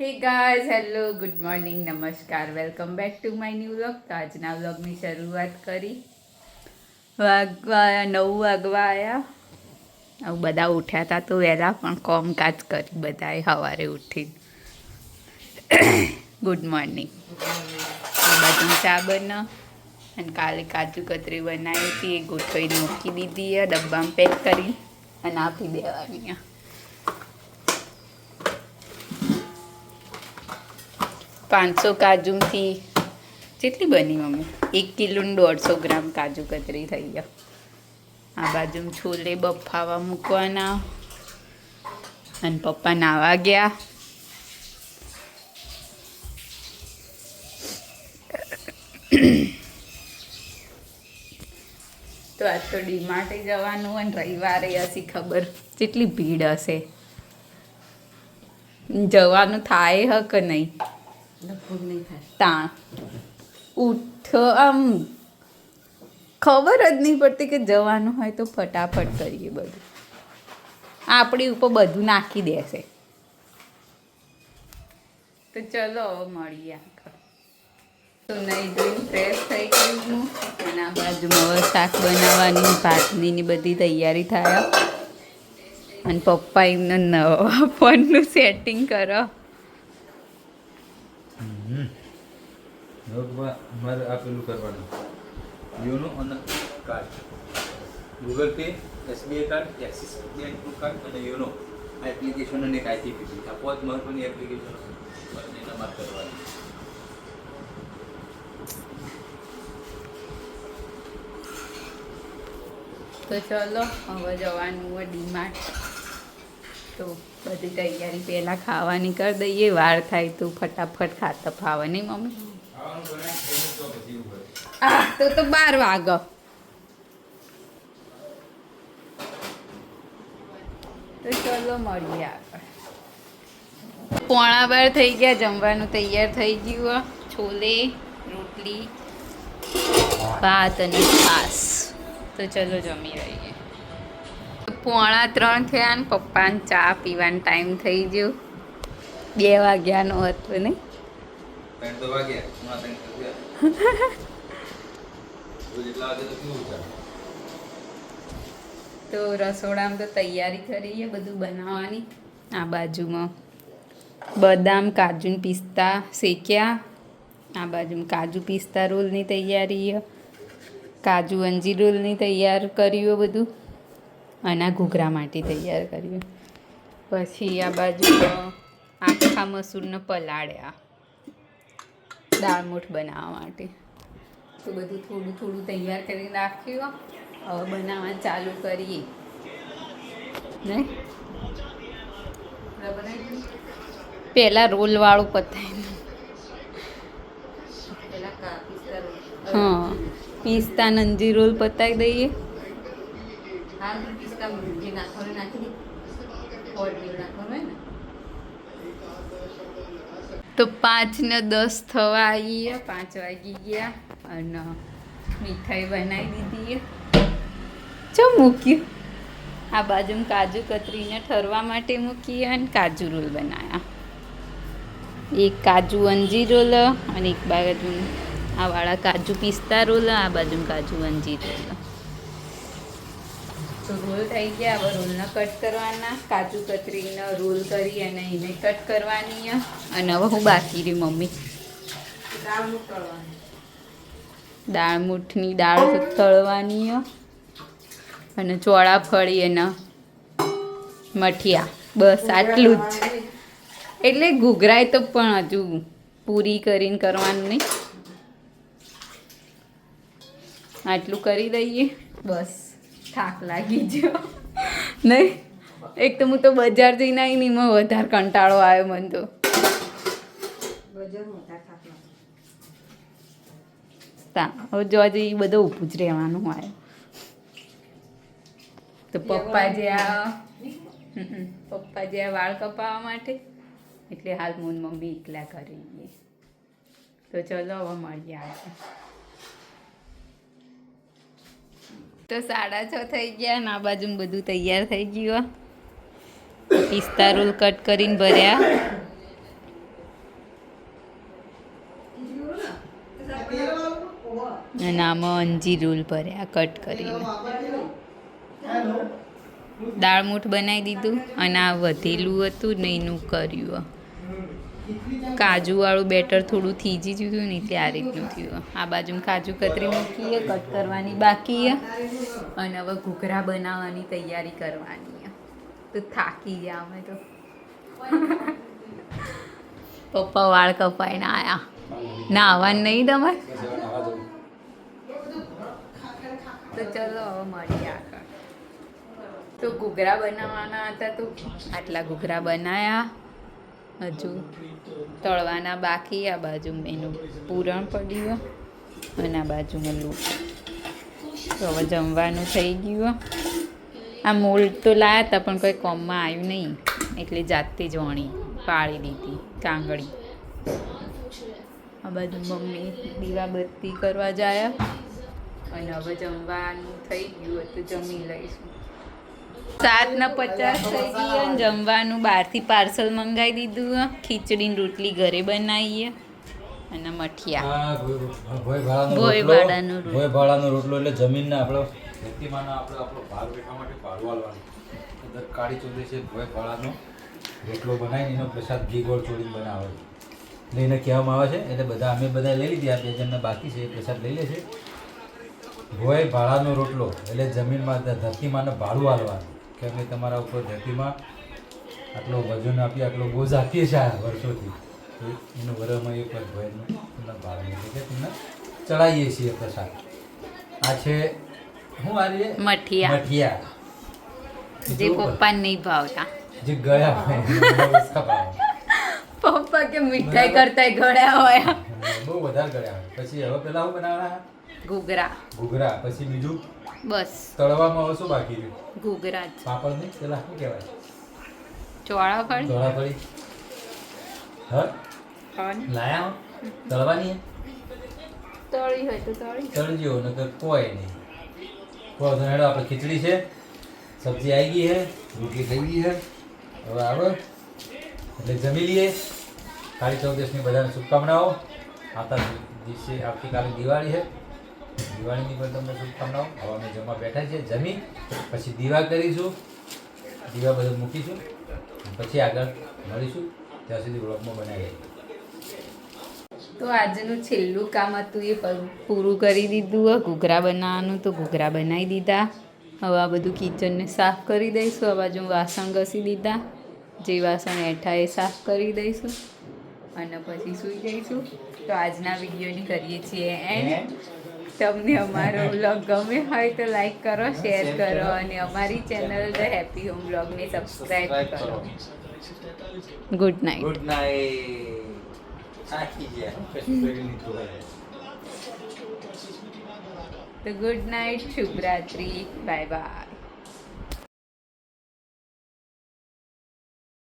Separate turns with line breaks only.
Hey guys hello good morning નમસ્કાર welcome back to my new vlog તો આજના વ્લોગની શરૂઆત કરી. વાગવા, નવ વાગવા આવ્યા આવું બધા ઉઠ્યા હતા તો વહેલા પણ કોમકાજ કરી બધાએ સવારે ઉઠી ગુડ મોર્નિંગ બધું ચા બના અને કાલે કાજુ કતરી બનાવી હતી, એ ગોઠવીને મૂકી દીધી ડબ્બામાં પેક કરી અને આપી દેવાની પાંચસો કાજુથી કેટલી બની મમ્મી? એક કિલોનું દોઢસો ગ્રામ કાજુ કતરી થઈ ગયા. આ બાજુ છોલે બફાવા મૂકવાના. અને પપ્પા નાવા ગયા. તો આજ તો ડીમાર્ટે જવાનું અને રવિવારે હશી ખબર. કેટલી ભીડ હશે. જવાનું થાય હ કે નહીં. તાણ. ઉઠ આમ ખબર જ નહીં પડતી કે જવાનું હોય તો ફટાફટ કરીએ બધું. આપણી ઉપર બધું નાખી દેશે. તો ચલો હવે મળીએ આગળ. તો નહીં જોઈને ફ્રેશ થઈ ગયું હું અને આ બાજુમાં હવે શાક બનાવવાની ભાતની બધી તૈયારી થાય. અને પપ્પા એમને નવા ફોનનું સેટિંગ કરો.
મારે આ કરવાનું. યોનો અને card. Google Pay, SBI card, Axis બેંકનું કાર્ડ અને યોનો. આ એપ્લિકેશન અને એક આઈટીપી આ પાંચ મહત્વની એપ્લિકેશન એના માર્ક કરવાની.
તો ચલો, હવે જવાનું હોય ડીમાર્ટ. તો બધી તૈયારી પહેલાં ખાવાની કરી દઈએ. વાર થાય તો ફટાફટ ખાતા ફાવે. નહીં, મમ્મી? આ, તો તો બાર વાગ. તો ચલો મળીએ આગળ પોણા બાર થઈ ગયા, જમવાનું તૈયાર થઈ ગયું. છોલે, રોટલી, ભાત અને છાસ તો ચલો જમી રહીએ પોણા ત્રણ થયા ને પપ્પાને ચા પીવાનો ટાઈમ થઈ ગયો. બે વાગ્યાનો હતો નહીં
ત્રણ તો વાગ્યા ત્રણ તો થયા રોજ વાગે તો કેવું ચાલે
તો રસોડામાં તો તૈયારી કરી છે બધું બનાવવાની. આ બાજુમાં બદામ કાજુ પિસ્તા શેક્યા. આ બાજુમાં કાજુ પિસ્તા રોલની તૈયારી છે કાજુ અંજીર રોલની તૈયાર કર્યું બધું. અને આ ઘૂઘરા માટે તૈયાર કર્યું. પછી આ બાજુ આખા મસૂરને પલાળ્યા. દાળ મૂઠ બનાવવા માટે. તો બધું થોડું થોડું તૈયાર કરી રાખ્યું હવે બનાવવાનું ચાલુ કરીએ. ને? પહેલાં રોલવાળું પતાવી. હા. પિસ્તા નંજી રોલ પતાવી દઈએ.
તો પિસ્તા જે નાખવાનું નાખી દે ઓર બી નાખવાનું હોય ને
તો પાંચ ને દસ થવા આવીએ. પાંચ વાગી ગયા અને મીઠાઈ બનાવી દીધી. જો મૂક્યું. આ બાજુ કાજુ કતરીને ઠરવા માટે મૂકી અને કાજુ રોલ બનાવ્યા એક કાજુ અંજી રોલ અને એક બાજુ આ વાળા કાજુ પિસ્તા રોલ, આ બાજુ કાજુ અંજી રોલ. તો રોલ થઈ ગયા. હવે રોલને કટ કરવાના. કાજુ કતરીનો રોલ કરી અને એને કટ કરવાની. અને હવે હું બાકી રહી મમ્મી.
દાળ
મૂઠની દાળ તળવાની અને ચોળા ફળી એના મઠિયા. બસ આટલું જ. એટલે ઘૂઘરાય તો પણ હજુ પૂરી કરીને કરવાનું નહીં. આટલું કરી દઈએ. બસ. થાક લાગી ગયો. નહીં? એક તો હું તો બજાર જઈને આવી નહીં એમાં વધારે કંટાળો આવ્યો મને તો. તા હવે જોવા જઈએ બધું ઊભું જ રહેવાનું હોય. તો પપ્પા જે આ. પપ્પા જે વાળ કપાવવા માટે એટલે હાલ હું મમ્મી એકલા કરી તો ચલો હવે મળીએ આગળ તો સાડા છ થઈ ગયા ને આ બાજુ બધું તૈયાર થઈ ગયું પિસ્તા રોલ કટ કરીને ભર્યા. અને આમાં અંજી રોલ ભર્યા, કટ કરીને. દાળમૂઠ બનાવી દીધું અને આ વધેલું હતું ને એનું કર્યું કાજુવાળું બેટર થોડું થીજી જતું ને એટલે આ રીતનું થયું. આ બાજુ કાજુ કતરી મૂકીએ, કટ કરવાની બાકી. અને હવે ઘૂઘરા બનાવવાની તૈયારી કરવાની. તો થાકી ગયા અમે તો. પપ્પા વાળ કપાઈને આવ્યા ના આવવાનું નહીં તમારે? તો ચલો હવે મળીએ આગળ. તો ઘૂઘરા બનાવવાના હતા તો આટલા ઘૂઘરા બનાયા. હજુ તળવાના બાકી, આ બાજુ એનું પૂરણ પડ્યું અને આ બાજુમાં લોટ. તો હવે જમવાનું થઈ ગયું. આ મોલ્ડ તો લાયા હતા, પણ કોઈ કોમમાં આવ્યું નહીં. એટલે જાતે જ વણી, પાળી દીધી, કાંગળી. આ બાજુ મમ્મી દીવાબત્તી કરવા જાય. અને હવે જમવાનું થઈ ગયું હતું જમી લઈશું. સાત ને પચાસ થઈ ગઈ જમવાનું બહારથી પાર્સલ મંગાવી દીધું ખીચડીની રોટલી ઘરે બનાવીએ અને મઠિયા.
ભોય ભાડાનો
ભોય
રોટલો.
ભાડાનો
એટલે જમીનના આપણો વ્યક્તિમાનો આપણો આપણો ભાગ બેઠવા માટે ભાડું આલવાનું દર કાળી ચૌદસે ભોય ભાડાનો રોટલો બનાવીને એનો પ્રસાદ ઘી ગોળ ચોળીને બનાવે એટલે એને કહેવામાં આવે છે એટલે બધા અમે બધા લઈ લીધી આ બે જણના બાકી છે એ પ્રસાદ લઈ લે છે. ભોય ભાડાનો રોટલો એટલે જમીનમાં ધ- ભાડું આલવાનું કે અમે તમારા ઉપર ધરતીમાં આટલો વજન આપીએ આટલો બોજ આપીએ છીએ આ વર્ષોથી. તો એનું વરમાં એક વાર ભોયનું તમને ભાડું એટલે કે તમને ચડાવીએ છીએ પ્રસાદ. આ છે શું આ રીતે
મઠિયા.
મઠિયા.
જે પપ્પાને નહીં ભાવતા.
જે ગયા.
પપ્પા કે મીઠાઈ કરતા ગળ્યા હોય.
બહુ વધારે ગળ્યા પછી હવે પેલા હું બનાવવાના?
ઘૂઘરા.
ઘૂઘરા. પછી બીજું?
બસ.
તળવામાં હવે શું બાકી રહ્યું?
ઘૂઘરા જ.
પાપડ નહીં પેલા શું કહેવાય?
ચોળાફળી.
ધોળાફળી હા?
ખાવાની
લાયા હો? તળવાની હે?
તળી હોય તો તળી.
તળજો નકર કોઈ નહીં. કોઈ તો હેડો આપણે ખીચડી છે સબ્જી આવી ગઈ છે રોટલી થઈ ગઈ છે હવે આવે એટલે જમી લઈએ. કાળી ચૌદશની બધાને શુભકામનાઓ. આવતા દિવસે આવતીકાલે દિવાળી છે દિવાળીની પણ તમને શુભકામનાઓ. હવે અમે જમવા બેઠા છીએ જમી પછી દીવા કરીશું. દીવા બધું મૂકીશું. પછી આગળ મળીશું. ત્યાં સુધી બ્લોગમાં બનાવીએ.
તો આજનું છેલ્લું કામ હતું એ પૂરું કરી દીધું. ઘૂઘરા બનાવવાનું તો ઘૂઘરા બનાવી દીધા. હવે આ બધું કિચનને સાફ કરી દઈશું. આ બાજુ વાસણ ઘસી દીધા. જે વાસણ એઠા એ સાફ કરી દઈશું. અને પછી સૂઈ જઈશું. તો આજના વિડીયોની કરીએ છીએ એન્ડ. તમને અમારો વ્લોગ ગમે હોય તો લાઈક કરો શેર કરો અને અમારી ચેનલ ધ હેપી હોમ બ્લોગને સબસ્ક્રાઈબ કરો. ગુડ નાઇટ
ગુડ નાઇટ
તો ગુડ નાઇટ શુભરાત્રી બાય બાય